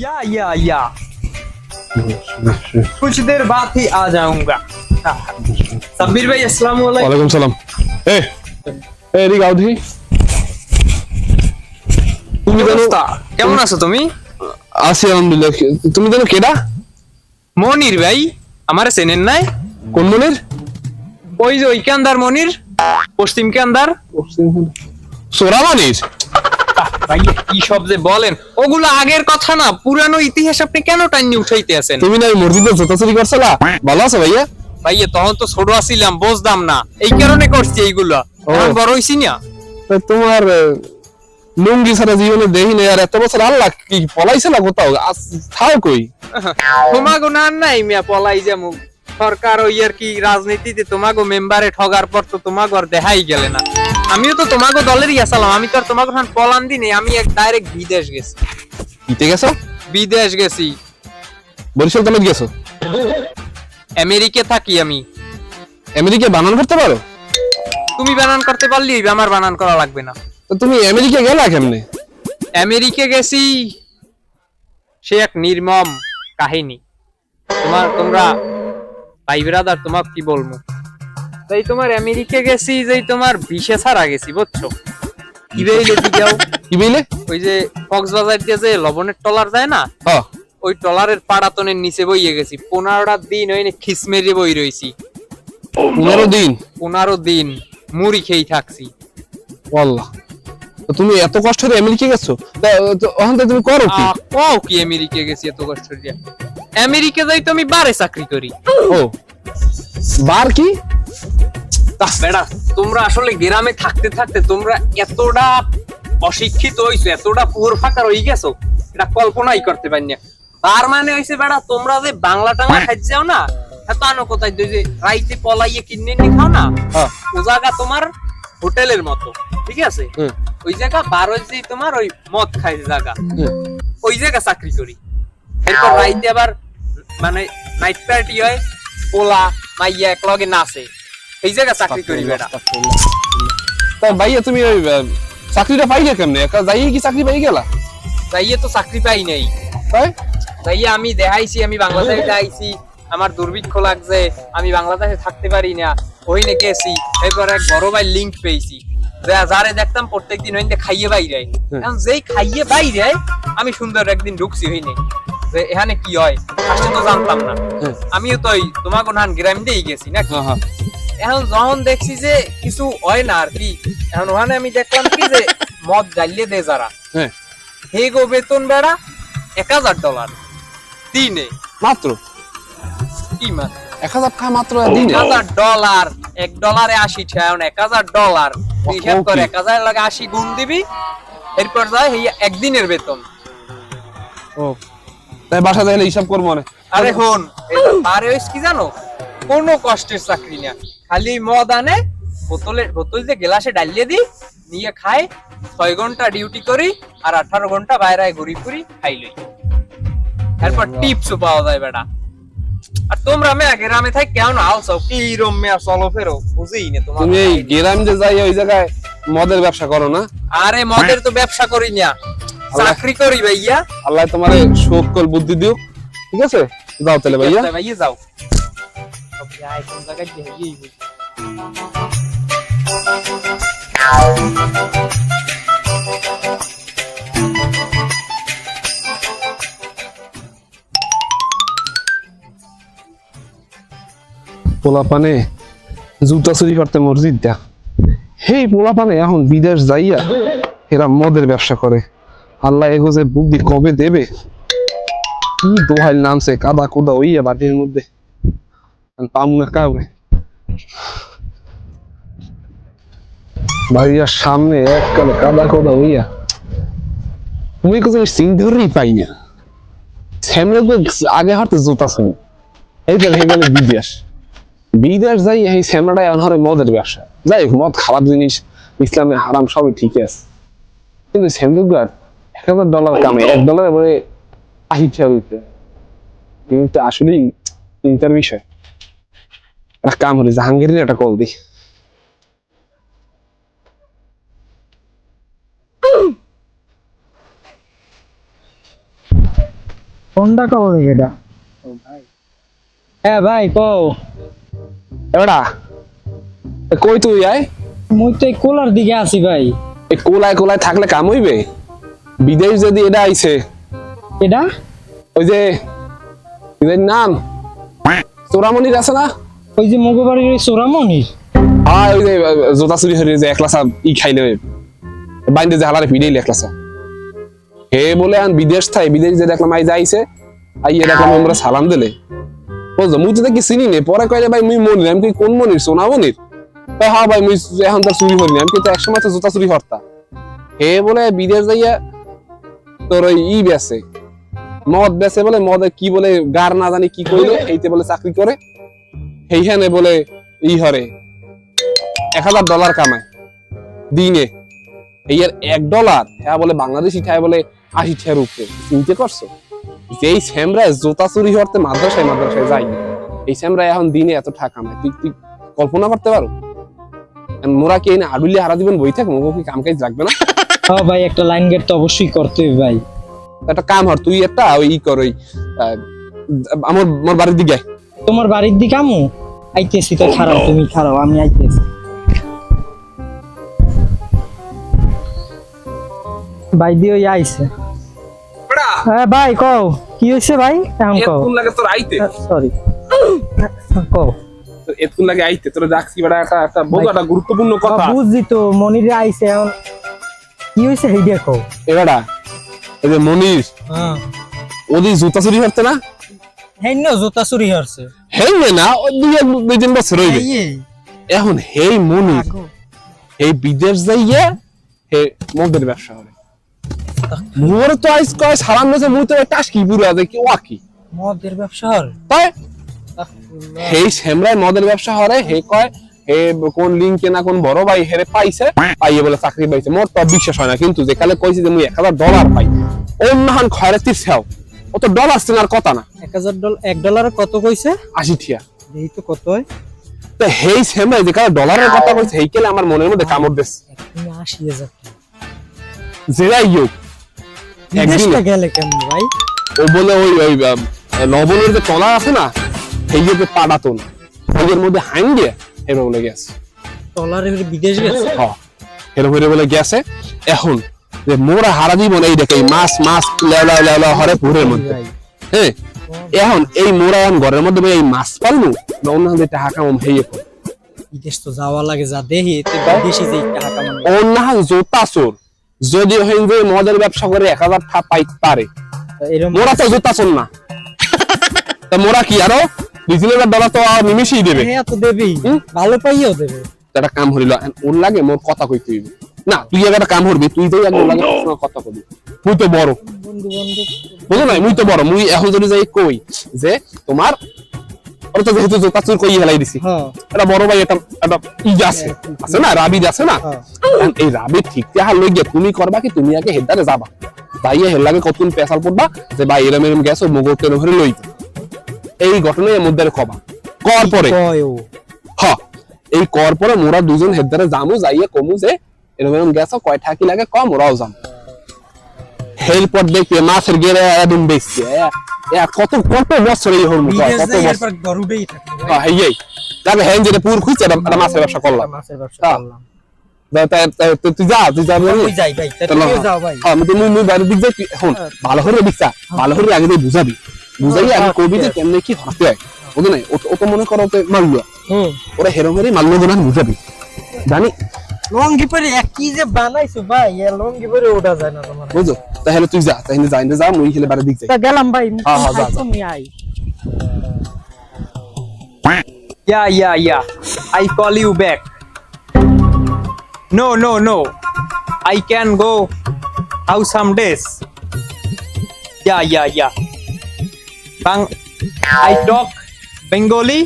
या या या कुछ देर बाद ही आ जाऊंगा सब्बीर भाई अस्सलाम वालेकुम ওয়ালাইকুম সালাম এ এ এদিকে আও দেখি তুমি জানো অবস্থা? কেমন আছো তুমি আছি আলহামদুলিল্লাহ তুমি জানো কেডা মনির ভাই আমার চেনেন নাই কোন মনের ওই যে ওইকান্দার মনির পশ্চিম কান্দার সোরামানির ভাই কি সব যে বলেন? ওগুলো আগের কথা না পুরানো ইতিহাস আপনি কেন টাইনি উঠাইতে আছেন? তুমি না মসজিদে জোতাচুরি করছলা? ভালো আছো ভাইয়া? ভাইয়া তখন তো ছোট আছিলাম বুঝতাম না। এই কারণে করছি এইগুলো। এখন বড় হইছি না। তোমার লুঙ্গি ছাড়া জীবনে দেখি না আর এত বছর আল্লাহ কি পলাইছে না কোথাও? থাও কই? তোমাগো না নাই মিয়া পলাই যামু। সরকার ওই আর কি রাজনীতিতে তোমাগো মেম্বারে ঠগার পর তো তোমাগো আর দেখাই গেলে না। আমিও তো তোমাগো দলেরই আসালাম আমি তো আর তোমাগো খান পলান দিনে আমি এক ডাইরেক্ট বিদেশ গেছি। কিতে গেছো? বিদেশ গেছি। বরিশাল কলেজ গেছো? আমেরিকা থাকি আমি। আমেরিকা বানান করতে পারো? তুমি বানান করতে পারলি আমার বানান করা লাগবে না। তো তুমি আমেরিকা গেলা কেমনে? আমেরিকা গেছি সে এক নির্মম কাহিনী। তোমার তোমরা ভাই ব্রাদার তোমাকে কি বলব? তাই তোমার আমেরিকা গেছি যে তোমার বিশে ছাড়া গেছি বুঝছ? ওই যে কক্সবাজার দিয়ে যে লবণের টলার যায় না? ওই টলারের পাড়াতনের নিচে বইয়ে গেছি। পনেরোটা দিন ওই খিসমেরে বই রইছি। পনেরো দিন? পনেরো দিন মুড়ি খেয়ে থাকছি। আল্লাহ তুমি এত কষ্ট করে আমেরিকা গেছো? ওখান থেকে তুমি করো কি? কও কি আমেরিকা গেছি এত কষ্ট দিয়ে আমেরিকা যাই তো আমি বারে চাকরি করি। ও। বার কি? তাহ বেড়া তোমরা আসলে গ্রামে থাকতে থাকতে তোমরা এতটা অশিক্ষিত হইছো এতটা পুর ফাঁকা রয়ে গেছো এটা কল্পনাই করতে পারি না। তার মানে হইছে বেড়া তোমরা যে বাংলা টাংলা খাইতে যাও না এত আনো কোথায় যে রাইতে পলাইয়ে কিনে নিয়ে খাও না হ্যাঁ। ও জায়গা তোমার হোটেলের মতো ঠিক আছে? ওই জায়গা বারো যে তোমার ওই মদ খাই জায়গা। ওই জায়গা চাকরি করি। এরপর রাইতে আবার মানে নাইট পার্টি হয় পোলা মাইয়া এক লগে নাচে। এই জায়গা চাকরি করি তা ভাইয়া তুমি ওই চাকরিটা পাইলে কেমনে? যাইয়ে কি চাকরি পাই গেলা? যাইয়ে তো চাকরি পাই নাই। তাই যাইয়ে আমি দেখাইছি আমি বাংলাদেশে আইছি আমার দুর্ভিক্ষ লাগছে আমি বাংলাদেশে থাকতে পারি না ওই নে গেছি এরপর এক বড় ভাই লিঙ্ক পেয়েছি। যারে দেখতাম প্রত্যেকদিন হইতে খাইয়ে বাইরে। এখন যেই খাইয়ে বাইরে আমি সুন্দর একদিন ঢুকছি হইনে যে এখানে কি হয়? আসলে তো জানতাম না। আমিও তো তোমাকে নান গ্রাম দিয়েই গেছি না হ্যাঁ হ্যাঁ। এখন যখন দেখছি যে কিছু হয় না আর কি এখন ওখানে আমি দেখলাম কি যে মদ জ্বালিয়ে দে যারা। হ্যাঁ। হে গো বেতন বেড়া এক হাজার ডলার দিনে। মাত্র? কি মানে এক হাজার টাকা মাত্র দিনে? এক হাজার ডলার এক ডলারে আশি এখন এক হাজার ডলার হিসাব কর এক হাজার লাগে আশি গুণ দিবি এরপর যায় একদিনের বেতন। ও তাই বাসা যাইলে হিসাব করব মানে আরে হন আরে হইস কি জানো? কোনো কষ্টের চাকরি না। খালি মদ আনে বোতলে বোতল যে গ্লাসে ডালিয়ে দি নিয়ে খায় ছয় ঘণ্টা ডিউটি করি আর আঠারো ঘণ্টা বাইরে ঘুরি ফুরি খাই লই। এরপর টিপসও পাওয়া যায় বেটা। আর তোমরা মেয়া গ্রামে থাকি কেমন আলসাও। কি রম মেয়া চলো ফেরো? বুঝেই না তোমার তুমি গ্রাম যে যাই ওই জায়গায় মদের ব্যবসা করো না? আরে মদের তো ব্যবসা করি না। চাকরি করি ভাইয়া। আল্লাহ তোমার শোক কল বুদ্ধি দিও ঠিক আছে? যাও তাহলে ভাইয়া। ভাইয়া যাও। পোলা পানে জুতা চুরি করতে মসজিদ দেয়া। হেই পোলা পানে এখন বিদেশ যাইয়া এরা মদের ব্যবসা করে। আল্লাহ এগো যে বুদ্ধি কবে দেবে? কি দোহাইল নামছে, কাদা কোদা হইয়া বাটির মধ্যে। আমি না কাউকে বাড়ির সামনে এককালে কাদা কোদা হইয়া তুমি কোথাও সিংধরই পাই না। সামনে আগে হাঁটতে জুতা শুনি এই গেলে বিদেশ। বিদেশ যাই, এই শ্যামলাটাই আনহারে মদের ব্যবসা। যাই মদ খারাপ জিনিস, ইসলামে হারাম, সবই ঠিক আছে। কিন্তু শ্যামদুগার এক হাজার ডলার কামে। এক ডলারে হইতে কিন্তু আসলেই চিন্তার বিষয়। একটা কাম হলে জাহাঙ্গীরের একটা কল দিই। ফোনটা কব এটা? হ্যাঁ ভাই কও। এবারা কই তুই আয়। মুই তো এই কোলার দিকে আছি ভাই। এই কোলায় কোলায় থাকলে কাম হইবে? বিদেশ যদি এটা আইছে। এটা? ওই যে এদের নাম? চোরামনির আছে না? ওই যে মগবাড়ির ওই সোরামনির হ্যাঁ ওই যে জোতা চুরি হয়ে যে একলাসা ই খাইলে বাইন্দে যে হালারে পিড়েইলে একলাসা হে বলে আন বিদেশ থাই বিদেশ যে দেখলাম আই যাইছে আই এ দেখলাম আমরা সালাম দিলে। বুঝলো মুই তো দেখি চিনি নে পরে কইলে ভাই মুই মনির আমি কই কোন মনির সোনা মনির? কই হ্যাঁ ভাই মুই এখন তো চুরি করিনি আমি কিন্তু একসময় তো জোতা চুরি করতা। হে বলে বিদেশ যাইয়া তোর ওই ই বেছে। মদ বেছে বলে, মদে কি বলে, গার না জানি কি কইলে এইতে বলে চাকরি করে সেইখানে বলে ই হরে। এক হাজার ডলার কামায়, দিনে। এই আর এক ডলার হ্যাঁ বলে বাংলাদেশি ঠায় বলে আশি ঠায় রূপে চিনতে করছ যেই স্যামরা জোতা চুরি করতে মাদ্রাসায় মাদ্রাসায় যাই এই স্যামরা এখন দিনে এত টাকা কামায়। তুই তুই কল্পনা করতে পারো? মোরা কি এনে আডুলি হারা দিবেন বই থাক মোকে কি কাম কাজ লাগবে না? হ্যাঁ ভাই একটা লাইন গেট তো অবশ্যই করতে হবে ভাই। একটা কাম হর তুই একটা ওই ই কর ওই আমার আমার বাড়ির দিকে তোমার বাড়ির দিকে আমু? আইতেছি তো খারাপ তুমি খারাপ আমি আইতেছি। ভাই দিয়ে ওই আইছে। হ্যাঁ ভাই কও কি হয়েছে ভাই? এখন কও। এতক্ষণ লাগে তোর আইতে। সরি কও। এতক্ষণ লাগে আইতে তোর বেটা একটা একটা বহু একটা গুরুত্বপূর্ণ কথা। বুঝছি তো মনিরে আইছে এখন। কি হয়েছে হেইডিয়া কও? এবারা এই যে মনির হ্যাঁ। ওদি জুতা চুরি করতে না? হেই না জুতা চুরি হচ্ছে হেই না ও দুই দুই তিন বছর হইবে। এখন হেই মনির এই বিদেশ যাইয়া হে মদের ব্যবসা করে। মোর তো আইস কয় সালাম নেছে মুই তো টাস কি পুরো আছে কি ওয়া কি মদের ব্যবসা হর তাই? হেই সেমরাই মদের ব্যবসা হরে হে কয় হে কোন লিঙ্কে না কোন বড় ভাই হেরে পাইছে পাইয়ে বলে চাকরি পাইছে। মোর তো বিশ্বাস হয় না কিন্তু যে কালে কইছি যে মুই এক হাজার ডলার পাই। অন্যহান খয়রাতির সেও। ও তো ডলার চেনার কথা না। এক হাজার ডলার এক ডলারে কত কইছে? আশি ঠিয়া এই তো কত হয় তো হেই সেমরাই যে কালে ডলারের কথা কইছে হেই কেলে আমার মনের মধ্যে কামড় তুমি আশি হাজার যেরাই হোক একদিন। গেলে কেমন ভাই? ও বলে ওই ওই লবণের যে কলা আছে না সেই যে পাড়াতন ওইয়ের মধ্যে হাইন দিয়ে এরকম বলে গেছে। ডলারে বিদেশ গেছে? হ্যাঁ এরকম বলে গেছে। এখন যে মোরা হারা জীবন এই দেখে মাছ মাছ লেওলা লেওলা হরে পুরের মধ্যে। হ্যাঁ? এখন এই মোরা ঘরের মধ্যে এই মাছ পালনু না অন্য হাতে টাকা কামাম হেয়ে করে বিদেশ তো যাওয়া লাগে যা দেহি বিদেশি যে টাকা অন্য হাত জোতা চোর। যদি হইন যে মদের ব্যবসা করে এক হাজার টাকা পাই পারে। মোরা তো জোতা চোর না। তা মোরা কি আরও? ডলার তো দেবে। হ্যাঁ তো দেবেই। ভালো পাইও দেবে। একটা কাম ওর লাগে মোর কথা কইতে হইবে। না তুই একটা কাম করবি তুই তো একদম লাগে কথা কবি। তুই তো বড়। বন্ধু বন্ধু বুঝো নাই? মুই তো বড়। মুই এখন যদি যাই কই যে তোমার ওর তো যেহেতু জোতা চুর কই হেলাই দিছি। হ্যাঁ। এটা বড় ভাই এটা এটা ই আছে। আছে না? রাবিদ আছে না? হ্যাঁ। এই রাবিদ ঠিক তাহার লই গিয়ে তুমি করবা কি তুমি আগে হেদারে যাবা। তাইয়ে হেল লাগে কতক্ষণ পেশাল পড়বা যে ভাই এরম এরম গেছো মগর টেরম ধরে লই এই ঘটনায় এর মধ্যে কবা। কর পরে। হ। এই কর পরে মোরা দুজন হেদারে জামু যাইয়ে কমু যে এরকম এরকম গেছো কয় ঠাকি লাগে কম মোরাও যাম। এরপর দেখি মাছের গেরে একদম বেশি কত কত বছর এই হল কত বছর? গরুডেই থাকে। হ্যাঁ এই তাহলে হ্যাঁ যেটা পুর খুঁজছে এটা মাছের ব্যবসা করলাম। মাছের ব্যবসা হ্যাঁ। করলাম। তুই যা তুই যা যাই ভাই। হ্যাঁ। হ্যাঁ, আমি তো মুই বাড়ির দিক যাই ভালো করে দিকছা ভালো করে আগে বুঝাবি। বুঝাই আমি কবি যে ঠিক আছে। কেমনে কি হতে হয় বুঝো নাই ও তো- মনে করো ওকে মারলো ওরা হেরো মেরে মারলো না বুঝাবি জানি লঙ্গি পরে কি যে বানাইছো ভাই এ লঙ্গি পরে ওঠা যায় না তোমার বুঝো তাহলে তুই যা তাহলে যাই না যা মুই খেলে বাড়ির দিক যাই তা গেলাম ভাই হ্যাঁ, হ্যাঁ, যা। তুমি আই Yeah, yeah, yeah. I call you back. No, no, no. I can go out some days. Yeah, yeah, yeah. Bang. I talk Bengali.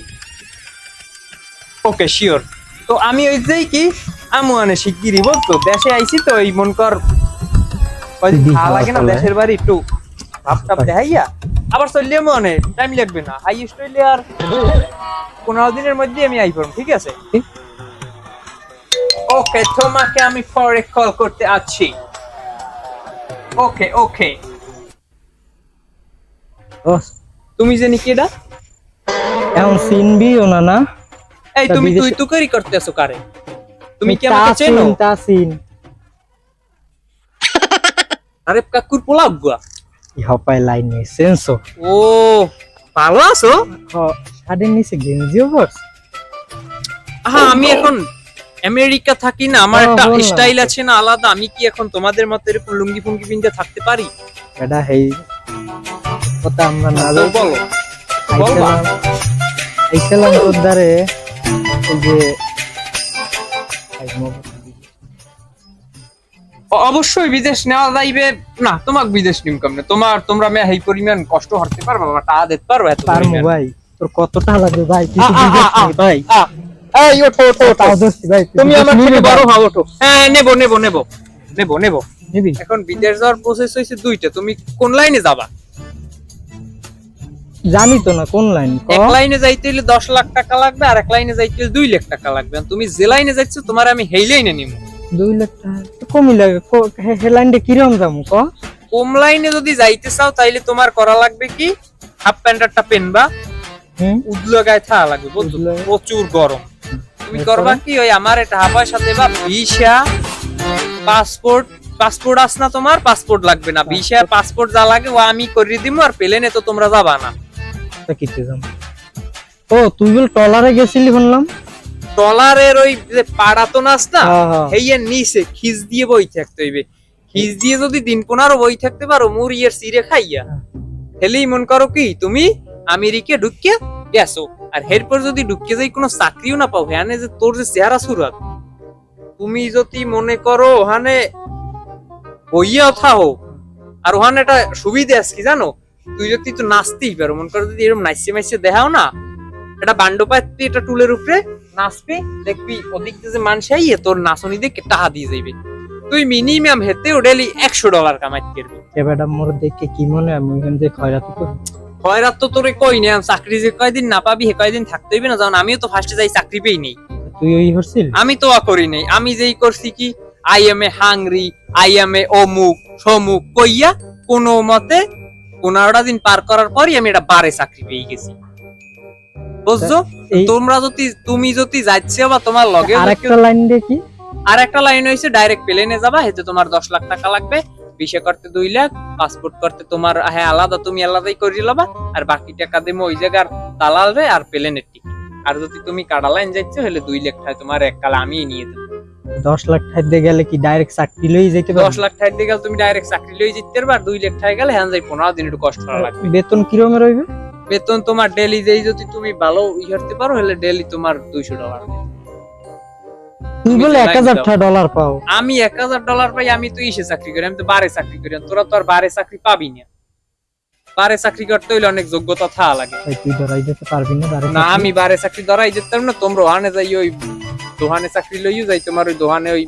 Okay, sure. তো আমি ওই যেই কি আমু আনে শিগগিরই বলতো দেশে আইছি তো এই মন কর যে ভালো লাগে না দেশের বাড়ি একটু ভাব টাপ দেখাইয়া। আবার চললে মনে টাইম লাগবে না। হাই অস্ট্রেলিয়ার পনেরো দিনের মধ্যে আমি আই পারব ঠিক আছে? ওকে তোমাকে আমি পরে কল করতে আছি। ওকে ওকে দোস্ত তুমি জানি কি এটা? এখন চিনবিও না না? এই তুমি তুই তো করি করতেছো কারে? তুমি কি আমাকে চেনো তাসিন আরে কাকুর পোলাও গুয়া। ইহপাই লাইনে সেন্সো ও ভালো আছো? শাড়ির নিচে গেঞ্জিও পরছ? হ্যাঁ আমি এখন আমেরিকা থাকি না আমার একটা স্টাইল আছে না আলাদা। আমি কি এখন তোমাদের মতো এরকম লুঙ্গি ফুঙ্গি পিনতে থাকতে পারি? এটা হেই কথা আমরা না বলো যে অ- অবশ্যই বিদেশ নেওয়া যাইবে। না তোমাক বিদেশ নিম কেমনে? তোমার তোমরা মে এই পরিমাণ কষ্ট হরতে পারবা বা টাকা দিতে পারবা এত পারমু ভাই তোর কত টাকা লাগবে ভাই? কিছু আ, আ, বিদেশ নেই ভাই। এই ওঠো ওঠো ওঠো। তাও দোস্তি ভাই তুমি আমার থেকে বড় হও ওঠো। হ্যাঁ নেব নেব নেব। নেব নেব। নিবি? এখন বিদেশ যাওয়ার প্রসেস হয়েছে দুইটা। তুমি কোন লাইনে যাবা? জানি তো না কোন লাইন এক লাইনে যাইতে হলে দশ লাখ টাকা লাগবে আর এক লাইনে যাইতে হলে দুই লাখ টাকা লাগবে। তুমি যে লাইনে যাচ্ছ তোমার আমি হেই লাইনে নিব দুই লাখ টাকা তো কমই লাগে। ক- হে- লাইনটা কিরম যাব ক? কম লাইনে যদি যাইতে চাও তাইলে তোমার করা লাগবে কি? হাফ প্যান্ট একটা পেনবা। হুম? উদলো গায়ে থাকা লাগবে? প্রচুর গরম। তুমি করবা কি? ওই আমার এটা হাফার সাথে বা ভিসা পাসপোর্ট পাসপোর্ট আস না তোমার পাসপোর্ট লাগবে না। Visa passport. যা লাগে ও আমি করে দিব আর প্লেনে তো তোমরা যাবা না। যাম ও তুই বল টলারে গেছিলি শুনলাম ডলারের ওই যে পাড়া তো নাচ না হ্যাঁ, হ্যাঁ। হেইয়ের নিচে খিজ দিয়ে বই থাকতে হইবে। খিজ দিয়ে যদি দিন পনেরো বই থাকতে পারো মুড়িয়ের সিরে খাইয়া। হেলেই মন করো কি তুমি আমেরিকা ঢুকিয়া গেছো। আর এরপর যদি ঢুকিয়ে যাই কোনো চাকরিও না পাও। হ্যাঁ যে তোর যে চেহারা সুরাত। তুমি যদি মনে করো ওখানে বইয়া থাও। আর ওখানে একটা সুবিধা আছে কি জানো? তুই যদি তো নাচতেই পারো মন করো যদি এরকম নাচছে মাইছে দেখাও না এটা বান্ড পাতি এটা টুলের উপরে নাচবি দেখবি ওদিক যে মানুষ আইয়ে তোর নাচনি দিয়ে টাকা দিয়ে যাইবে। তুই মিনিমাম হেতে ওডেলি একশো ডলার কামাইতে পারবি। এবারটা মোর দেখে কি মনে হয়? আমি যে খয়রাতি তো খয়রাত তো তোরে কই না চাকরি যে কয়দিন না পাবি হে কয়দিন থাকতে হইবে না যেমন আমিও তো ফার্স্টে যাই চাকরি পেই নেই। তুই ওই হরছিল আমি তো করি নাই আমি যেই করছি কি I am a hungry I am a অমুক সমুক কইয়া কোনো মতে পনেরোটা দিন পার করার পরই আমি এটা বারে চাকরি পেয়ে গেছি। বুঝছ? তোমরা যদি তুমি যদি যাচ্ছে বা তোমার লগে আরেকটা লাইন দেখি আর একটা লাইন হয়েছে ডাইরেক্ট প্লেনে যাবা হেতে তোমার দশ লাখ টাকা লাগবে ভিসা করতে দুই লাখ পাসপোর্ট করতে তোমার হ্যাঁ আলাদা তুমি আলাদাই করে লবা আর বাকি টাকা দেবো ওই জায়গার দালাল রে আর প্লেনের টিকিট আর যদি তুমি কাটা লাইন যাচ্ছ হলে দুই লাখ টাকা তোমার এক কালে আমি নিয়ে দেবো দশ লাখ টাকা গেলে কি ডাইরেক্ট চাকরি লই যেতে দশ লাখ টাকা দিয়ে গেলে তুমি ডাইরেক্ট চাকরি লই যেতে পারবে দুই লাখ টাকা গেলে হ্যাঁ যাই পনেরো দিন একটু কষ্ট লাগবে। বেতন কিরমে রইবে? বেতন তোমার ডেলি যেই যদি তুমি ভালো ই করতে পারো হলে ডেলি তোমার দুইশো ডলার তুমি বলে এক হাজার টাকা ডলার পাও। আমি এক হাজার ডলার পাই আমি তো ইসে চাকরি করি আমি তো বারে চাকরি করি তোরা তো আর বারে চাকরি পাবি না। বারে চাকরি করতে হইলে অনেক যোগ্যতা থাকা লাগে। তুই ধরাই যেতে পারবি না না আমি বারে চাকরি ধরাই যেতাম না তোমরা ওখানে যাই ওই দোহানে চাকরি লইও যাই তোমার ওই দোহানে ওই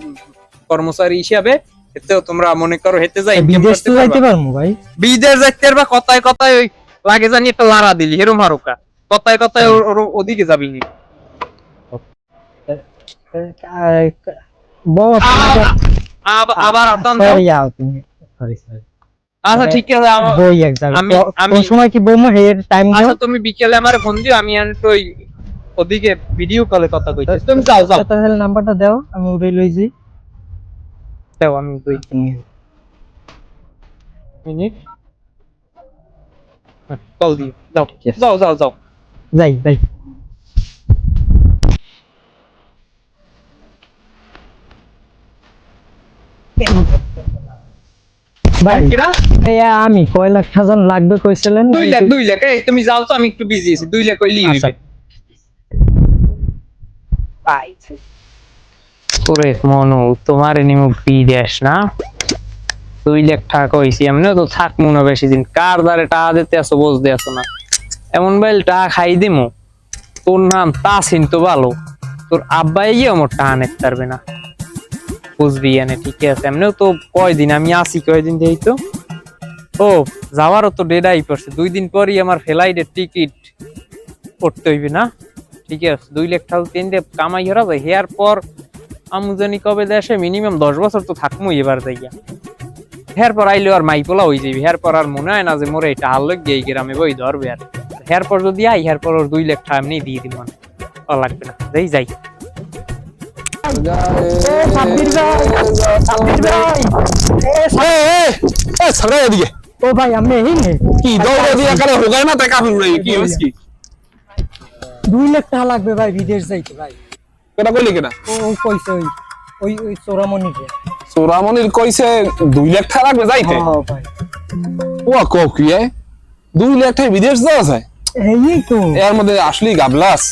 কর্মচারী হিসাবে হেতেও তোমরা মনে করো হেতে যাই বিদেশ তো যাইতে। পারব? ভাই। বিদেশ যাইতে পারবা কথায় কথায় ওই লাগে জানি একটা লাড়া দিলি হেরম হারুকা। কথায় কথায় ওর- ওদিকে যাবি বউ আবার আবার দাও। সরি সরি আচ্ছা ঠিক আছে আমি- আমি- সময় কি বৌমা হের টাইম আচ্ছা তুমি বিকেলে আমার ফোন দিও আমি আর ওই ওদিকে ভিডিও কলে কথা কইতেছি। তুমি যাও যাও। আচ্ছা, তাহলে নাম্বারটা দাও আমি উড়ে লই যাই। দাও আমি দুই মিনিট। কল দিও। যাও Yes. যাও যাও যাও। যাই যাই। এই আমি কয় লাখ খাজান লাগবে কইছিলেন? দুই লাখ দুই লাখ। তুমি যাও তো আমি একটু বিজি আছি। দুই লাখ কইলি না। কইছি এমনি তো মনে বেশি দিন। কার দিতে না। এমন খাই দিমু। তোর নাম তাসিন তো ভালো। তোর আব্বাই গিয়ে আমার টাকা নিতে পারবে না। বুঝবি এনে ঠিক আছে। এমনিও তো কয়দিন, আমি আসি কয়দিন দেই তো ও, যাওয়ারও তো ডেডাই পড়ছে। দুই দিন পরই আমার ফ্লাইটের টিকিট করতে হইবে না? ঠিক আছে দুই লাখ টাকা তিন দিয়ে কামাই হরা যায় হেয়ার পর আমু কবে দেশে মিনিমাম দশ বছর তো থাকমু এবার যাইয়া হের পর আইলে আর মাইপোলা হয়ে যাবি হের পর আর মনে হয় না যে মোরে এটা হাল লোক গিয়ে গ্রামে বই ধরবে আর। হের পর যদি আই হের পর ওর দুই লাখ টাকা এমনি দিয়ে দিব ও লাগবে না। যাই। যাই ও ভাই আমি এই নে কি দৌড়ে দিয়ে এখানে হোগাই না টাকা ফুল নাই কি হইছে কি? দুই লাখ টাকা লাগবে ভাই বিদেশ যাইতে ভাই। কেটা কইলি কেটা? ও কইছে ওই ওই ওই চোরামণিকে। সোরামনির কইছে দুই লাখ টাকা লাগবে যাইতে? হ্যাঁ ভাই। ও কো কি এ? দুই লাখ টাকা বিদেশ যাওয়া যায়? এই তো। এর মধ্যে আসলেই গাবলাস।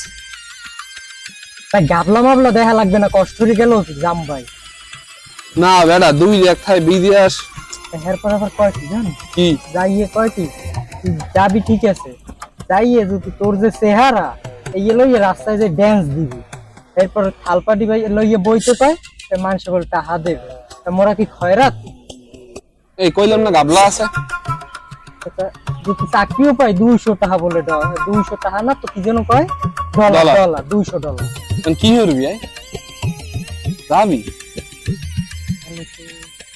ভাই গাবলা মাবলা দেখা লাগবে না কষ্ট করে গেল যাম ভাই। না বেটা দুই লাখ টাকা বিদেশ। এরপর আবার কয়টি জান? কি? যাইয়ে কয়টি? তুই যাবি ঠিক আছে। যাইয়ে যদি তোর যে চেহারা এই লইয়ে রাস্তায় যে ড্যান্স দিবি এরপর থালপাটি ভাই লইয়ে বইতে পায় মানুষ বলে টাহা দেবে তা মোরা কি খয়রাত? এই কইলাম না গাবলা আছে। যদি চাকরিও পাই দুইশো টাকা বলে দুইশো টাকা না তো কি যেন কয়? Dollar dollar. দুইশো ডলার। কি করবি যাবি?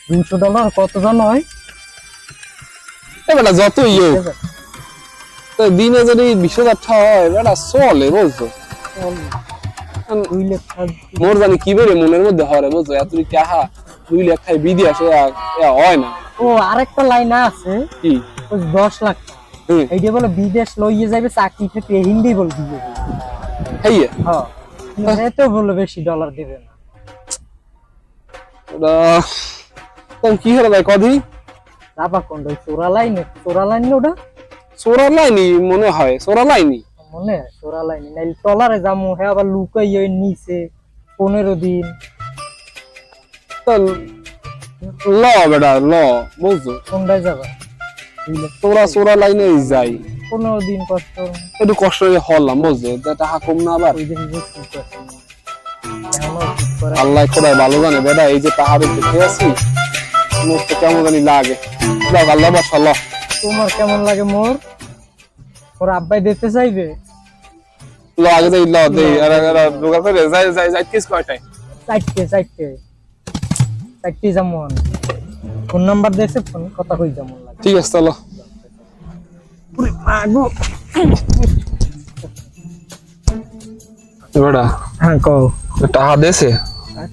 দুইশো ডলার কত জন হয়? যত ইয়ে তো দিনে যদি বিশ হাজার টাকা হয় বেটা চলে টাকা। মোর জানি কি বেরে মনের মধ্যে হরে বুঝছ? এত টাকা দুই লাখ বিদেশ এ- এ হয় না। ও আরেকটা লাইন আছে। কি? দশ লাখ এইটা বলে বিদেশ লইয়ে যাবে চাকরি থেকে হিন্দি বল দিয়ে হ্যাঁ। কিন্তু এত বলে বেশি ডলার দেবে না। ওটা তখন কি হলো ভাই কদি চাপা কোন চোরা লাইনে চোরা লাইন ওটা? সোরা লাইনি মনে হয় সোরা লাইনি মনে হয় চোরা লাইন নাইলে টলারে যামু হ্যাঁ আবার লুকাই ওই নিচে পনেরো দিন। তো ল বেটা ল বুঝছ? কোনটায় যাবা? তোরা সোরা লাইনে যাই পনেরো দিন কষ্ট। একটু কষ্ট হলাম বুঝছ? টাকা কম না আবার। ওই দিন আল্লাহ খোদাই ভালো জানে। বেটা এই যে পাহাড়ে দেখে আছি মুখ তো কেমন জানি লাগে। আল্লাহ বাসা ল তোমার কেমন লাগে মোর? ওর আব্বাই দিতে চাইবে? ল আগে যাই ল দেই আর আর দোকান করে যাই যাই যাই কিস চারটে চারটে। চারটে যাব আমি ফোন নাম্বার দিয়েছে ফোন কথা কই যেমন লাগে। ঠিক আছে চলো। বেটা হ্যাঁ কও। টাকা দেছে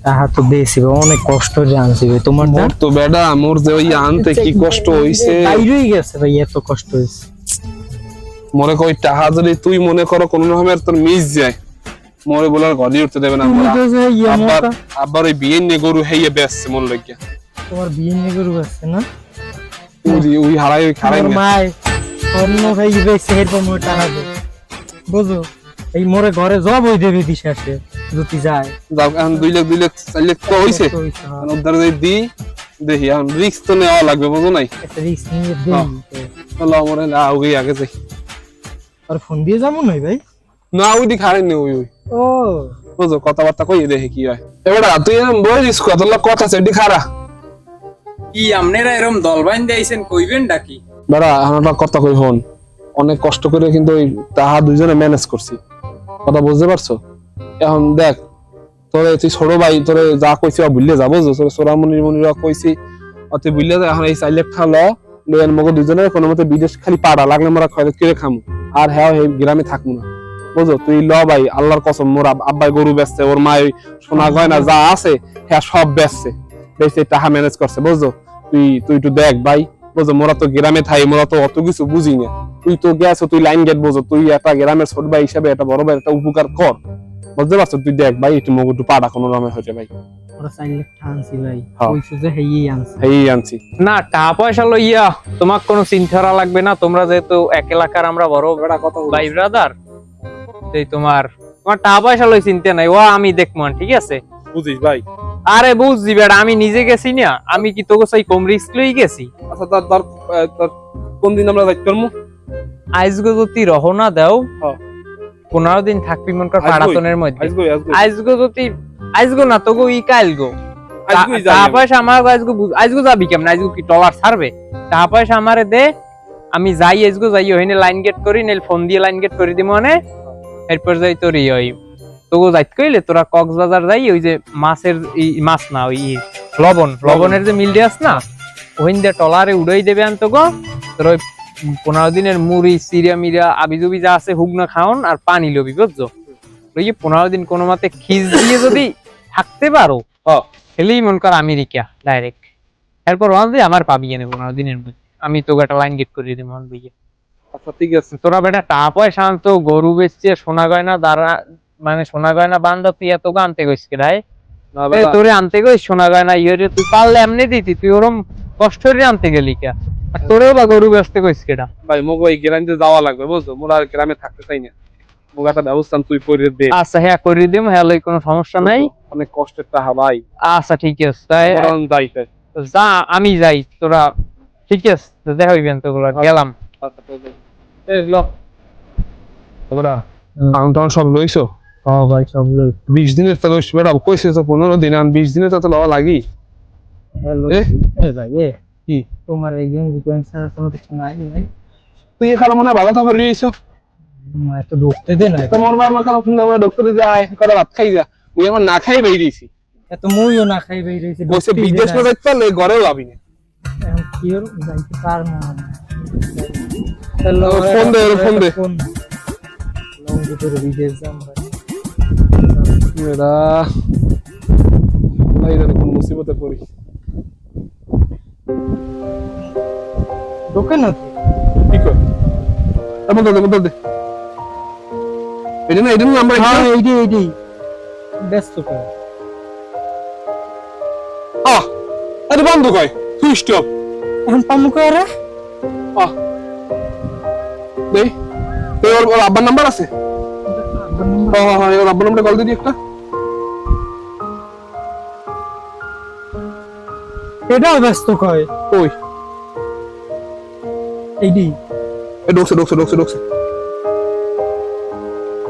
তাহা তো ভাই, অনেক কষ্ট যে আনছি ভাই, তোমার মোর তো বেটা মোর যে ওই আনতে কি কষ্ট হইছে? বাইরেই গেছে ভাই এত কষ্ট হয়েছে মনে কই টাকা যদি তুই মনে করো কোন রকমের তোর মিস যায় মরে বলার ঘরে উঠতে দেবে না মোটা, আব্বার ওই বিয়ে নিয়ে গরু হেইয়ে বেসছে মন লাগিয়া তোমার বিয়ে নিয়ে গরু আছে না? ওই ওই হারাই ওই খারাই মায় অন্য ভাই বেশি এরপর মোর টাকা বুঝো? এই মোরে ঘরে জব হয়ে দেবে দিশে আসে যদি যায়। এখন দুই লাখ দুই লাখ চার লাখ তো হইছে। হ্যাঁ। এখন উদ্ধার যদি দিই দেখি এখন রিক্স তো নেওয়া লাগবে বুঝো নাই? রিস্ক নিয়ে। দেই। চলো আমার আগে আগে যাই। আর ফোন দিয়ে যাব নই ভাই? না ওই দিক হারাই নেই ওই ওই। ও। বুঝো কথাবার্তা কই দেখি কি হয়। এবার তুই এরকম বলিস কত লোক কথা সেটি খারা কি আপনারা এরম দল বাইন দিয়েছেন কইবেন ডাকি বেড়া আমরা কথা কই হন অনেক কষ্ট করে কিন্তু ওই তাহা দুইজনে ম্যানেজ করছি। কথা বুঝতে পারছ? এখন দেখ, তোরে তুই ছোট ভাই, তোরে যা কইছি বা ভুললে যাব তোরে সোরামণি মনিরা কইছি তুই যা, এখন এই চাইলে খালো লইয়ান মগো দুজনের কোনো মতে বিদেশ খালি পাড়া, লাগলে মোরা খয় কিরে খামু? আর হ্যাঁ এই গ্রামে থাকব না। বুঝো তুই ল ভাই, আল্লাহর কসম, মোর আব্বাই গরু বেচছে, ওর মা ওই সোনা গয়না যা আছে হ্যাঁ সব বেচছে, বেচে টাকা ম্যানেজ করছে, বুঝছ? তুই তুই একটু দেখ ভাই বুঝো মোরা তো গ্রামে থাই মোরা তো অত কিছু বুঝি না তুই তো গেছো তুই লাইন গেট বোঝো তুই একটা গ্রামের ছোট ভাই হিসাবে একটা বড় ভাই একটা উপকার কর। বুঝতে পারছ? তুই দেখ ভাই একটু মগু একটু পাড়া কোনো হয়েছে ভাই। টাকা আনছি ভাই। কইছো যে হেই আনছি। এই আনছি। না টাকা পয়সা লইয়া তোমাক কোনো চিন্তা লাগবে না তোমরা যেহেতু এক এলাকার আমরা বড় কথা ভাই ব্রাদার সেই তোমার তোমার টাকা পয়সা লই চিন্তা নাই ও আমি দেখব ঠিক আছে? বুঝিস ভাই। আরে বুঝছি বেড়া আমি নিজে গেছি না আমি কি তোকে সেই কম রিস্ক লই গেছি? আচ্ছা তোর তোর তোর কোন দিন আমরা যাইতে পারব আইজগো যদি রহনা দাও হ্যাঁ। পনেরো দিন থাকবি মন কর? পাড়াতনের মধ্যে। আজকে আজকে আইজগো যদি আইজগো না তোকে ই কাইল গো আজকেই যাই টাকা আমি। পয়সা আমার আইজগো বুঝ- আইজগো যাবি কেমন? আইজগো কি ডলার ছাড়বে? টাকা আমারে দে আমি যাই আইজগো যাই ওখানে লাইন গেট করি নেল ফোন দিয়ে লাইন গেট করে দিব মানে এরপর যাই তোর ই ওই তোকে যাইত কইলে তোরা কক্সবাজার যাই ওই যে মাছের মাছ না ওই লবণ লবণের যে মিল আছে না ওহিন দিয়ে টলারে উড়াই দেবে আন্ত গো। তোর ওই পনেরো দিনের মুড়ি সিরিয়া মিরিয়া আবিজুবি যা আছে হুগনা খাওন আর পানি লবি বুঝছ? ওই যে পনেরো দিন কোনো মতে খিস দিয়ে যদি থাকতে পারো খেলেই মন কর আমেরিকা ডাইরেক্ট এরপর ওখান দিয়ে আমার পাবি এনে পনেরো দিনের মধ্যে। আমি তোকে একটা লাইন গেট করে দিই মন বুঝে আচ্ছা ঠিক আছে। তোরা বেটা টা পয়সা আনতো গরু বেচছে সোনা গয়না দ্বারা মানে সোনা গয়না বান্ধব তুই এত আনতে গেছিস না তোরে আনতে গেছিস সোনা গয়না ইয়ে তুই পারলে এমনি দিতি তুই ওরম কষ্ট করে আনতে গেলি কে? আর তোরেও বা গরু বেচতে গেছিস কেডা? ভাই মোক ওই গ্রামে যাওয়া লাগবে বুঝছ? মোর আর গ্রামে থাকতে চাই না। মোক একটা ব্যবস্থা তুই করে দে। আচ্ছা হ্যাঁ করে দিম হ্যাঁ লই কোনো সমস্যা নাই। অনেক কষ্টের টাকা ভাই। আচ্ছা ঠিক আছে তাই বরং যাইতে। যা আমি যাই তোরা ঠিক আছে দেখা হইবেন তো গেলাম। আচ্ছা তো যাই। এই ল। তোমরা কাউন্ট টাউন সব লইছো? ভাই বিশ দিনের তো লইস বেড়া কইছে তো পনেরো দিন আর বিশ দিনে তো লওয়া লাগি। কি? তোমার এই গেঞ্জি প্যান্ট ছাড়া কোনো কিছু নাই ভাই। তুই এখানে মনে হয় ভালো এত ঢুকতে দে না। তো বাবা কালো ফোন আমরা ডক্টরে যাই করে ভাত খাই যা। ওই আমার না খাই বেরিয়েছি এত মুইও না খাই বসে বিদেশ ঘরেও না। কি যাইতে না। ফোন দে, ফোন দে। ফোন লং ভিতরে বিদেশ যাম ভাই। এরা ভাই জানি কোন মুসিবতে পড়ি ঢোকে না তো কি কর এমন দে এমন দে এটা না এটা নাম্বার হ্যাঁ এইটি এইটি ব্যস্ত কর আহ আরে বন্ধ কয় সুইচ অফ এখন পামু করে আহ দেই তো ওর ওর আব্বার নাম্বার আছে হ্যাঁ হ্যাঁ হ্যাঁ আব্বার কল দিদি একটা। ব্যস্ত কয়? ওই। এইটি এ ঢুকছে ঢুকছে ঢুকছে ঢুকছে।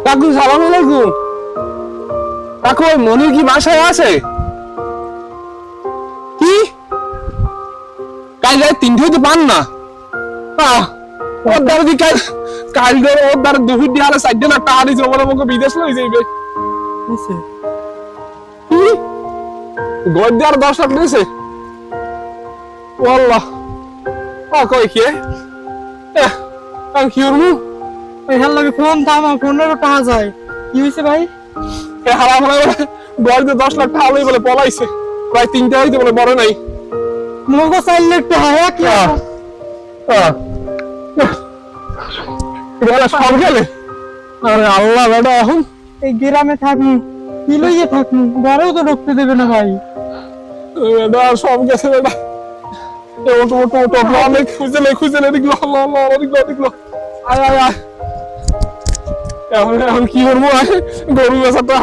কাকু সালাম আলাইকুম। কাকু ওই মনির কি বাসায় আছে? কি? কাল রাত তিনটে হইতে পান না। আহ, ওর দ্বারা দি কাল কাল ধরে ওর দ্বারা দুপুর দিয়ে সাইডে না টাকা দিয়েছে বলে আমাকে বিদেশ লই যাইবে। দিয়ে আর দশ লাখ ওয়াল্লাহ। আ কই কি? আমি কি করব? ওই হাল লাগে ফোন থামা ফোনেরও টাকা যায়। কি হয়েছে ভাই? এ হারাম গড় দশ লাখ টাকা লই বলে পলাইছে। প্রায় তিনটা হইতে বলে বড় নাই। মগো চাইল একটা হায়া কি আহ। বেলা সব গেলে? আরে আল্লাহ বেটা এখন এই গ্রামে থাকি কি লইয়ে থাকি ঘরেও তো ঢুকতে দেবে না ভাই। বেটা সব গেছে বেটা। ওটো ওটো ওটো ওটো অনেক খুঁজলে খুঁজলে দেখল আল্লাহ আল্লাহ দেখল দেখল। আয় আয় আয়। এখন এখন কি করব গরু বেচাটা।